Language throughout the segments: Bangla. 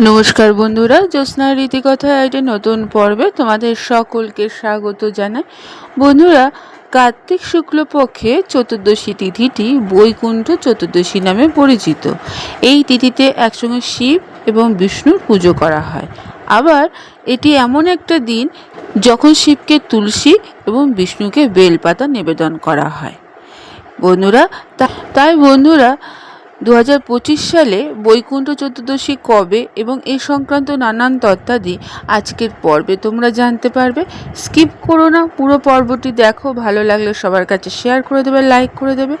নমস্কার বন্ধুরা জ্যোৎস্নার রীতিকথা একটি নতুন পর্বে তোমাদের সকলকে স্বাগত জানাই। বন্ধুরা, কার্তিক শুক্লপক্ষে চতুর্দশী তিথিটি বৈকুণ্ঠ চতুর্দশী নামে পরিচিত। এই তিথিতে একসঙ্গে শিব এবং বিষ্ণুর পুজো করা হয়। আবার এটি এমন একটা দিন যখন শিবকে তুলসী এবং বিষ্ণুকে বেলপাতা নিবেদন করা হয়। বন্ধুরা তাই বন্ধুরা দু হাজার পঁচিশ সালে বৈকুণ্ঠ চতুর্দশী কবে এবং এই সংক্রান্ত নানান তথ্যাদি আজকের পর্বে তোমরা জানতে পারবে। স্কিপ করো না, পুরো পর্বটি দেখো, ভালো লাগলে সবার কাছে শেয়ার করে দেবে, লাইক করে দেবে।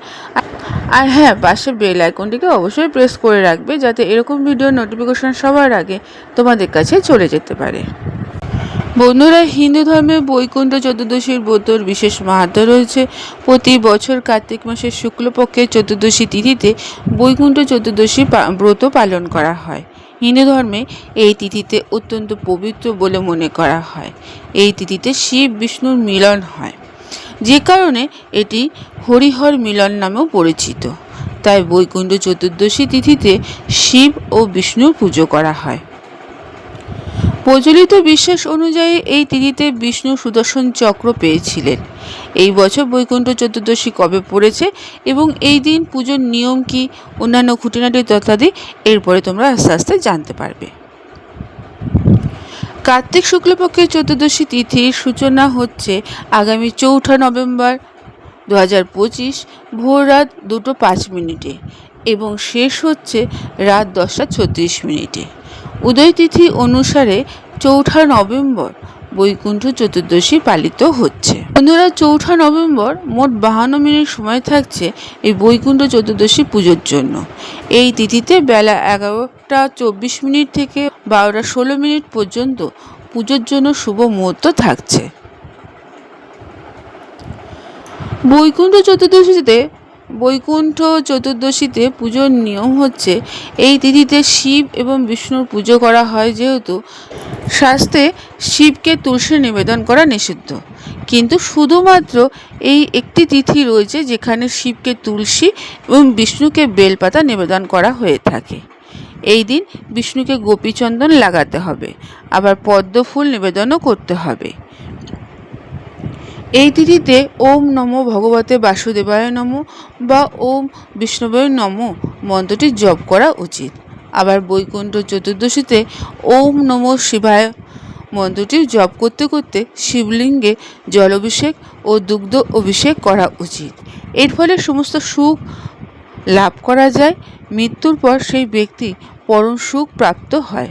আর হ্যাঁ পাশে বেল আইকনটিকে অবশ্যই প্রেস করে রাখবে যাতে এরকম ভিডিও নোটিফিকেশন সবার আগে তোমাদের কাছে চলে যেতে পারে। বন্ধুরা, হিন্দু ধর্মে বৈকুণ্ঠ চতুর্দশীর ব্রতর বিশেষ মাহাত্ম রয়েছে। প্রতি বছর কার্তিক মাসের শুক্লপক্ষের চতুর্দশী তিথিতে বৈকুণ্ঠ চতুর্দশী ব্রত পালন করা হয়। হিন্দু ধর্মে এই তিথিতে অত্যন্ত পবিত্র বলে মনে করা হয়। এই তিথিতে শিব বিষ্ণুর মিলন হয়। যে কারণে এটি হরিহর মিলন নামেও পরিচিত। তাই বৈকুণ্ঠ চতুর্দশী তিথিতে শিব ও বিষ্ণুর পুজো করা হয়। প্রচলিত বিশ্বাস অনুযায়ী এই তিথিতে বিষ্ণু সুদর্শন চক্র পেয়েছিলেন। এই বছর বৈকুণ্ঠ চতুর্দশী কবে পড়েছে এবং এই দিন পুজোর নিয়ম কি, অন্যান্য খুঁটিনাটি তথ্যাদি এরপরে তোমরা আস্তে আস্তে জানতে পারবে। কার্তিক শুক্লপক্ষের চতুর্দশী তিথির সূচনা হচ্ছে আগামী চৌঠা নভেম্বর দু হাজার পঁচিশ, ভোর রাত দুটো পাঁচ মিনিটে এবং শেষ হচ্ছে রাত দশটা ছত্রিশ মিনিটে। উদয় তিথি অনুসারে চৌঠা নভেম্বর বৈকুণ্ঠ চতুর্দশী পালিত হচ্ছে। বন্ধুরা, চৌঠা নভেম্বর মোট বাহান্ন মিনিট সময় থাকছে এই বৈকুণ্ঠ চতুর্দশী পুজোর জন্য। এই তিথিতে বেলা এগারোটা চব্বিশ মিনিট থেকে বারোটা ষোলো মিনিট পর্যন্ত পুজোর জন্য শুভ মুহূর্ত থাকছে। বৈকুণ্ঠ চতুর্দশীতে বৈকুণ্ঠ চতুর্দশীতে পুজোর নিয়ম হচ্ছে, এই তিথিতে শিব এবং বিষ্ণুর পুজো করা হয় যেহেতু শাস্ত্রে শিবকে তুলসী নিবেদন করা নিষিদ্ধ। কিন্তু শুধুমাত্র এই একটি তিথি রয়েছে যেখানে শিবকে তুলসী এবং বিষ্ণুকে বেলপাতা নিবেদন করা হয়ে থাকে। এই দিন বিষ্ণুকে গোপীচন্দন লাগাতে হবে, আবার পদ্ম ফুল নিবেদনও করতে হবে। এই তিথিতে ওম নম ভগবতে বাসুদেবায় নম বা ওম বিষ্ণুবয় নম মন্ত্রটি জপ করা উচিত। আবার বৈকুণ্ঠ চতুর্দশীতে ওম নম শিবায় মন্ত্রটি জপ করতে করতে শিবলিঙ্গে জলাভিষেক ও দুগ্ধ অভিষেক করা উচিত। এর ফলে সমস্ত সুখ লাভ করা যায়। মৃত্যুর পর সেই ব্যক্তি পরম সুখ প্রাপ্ত হয়।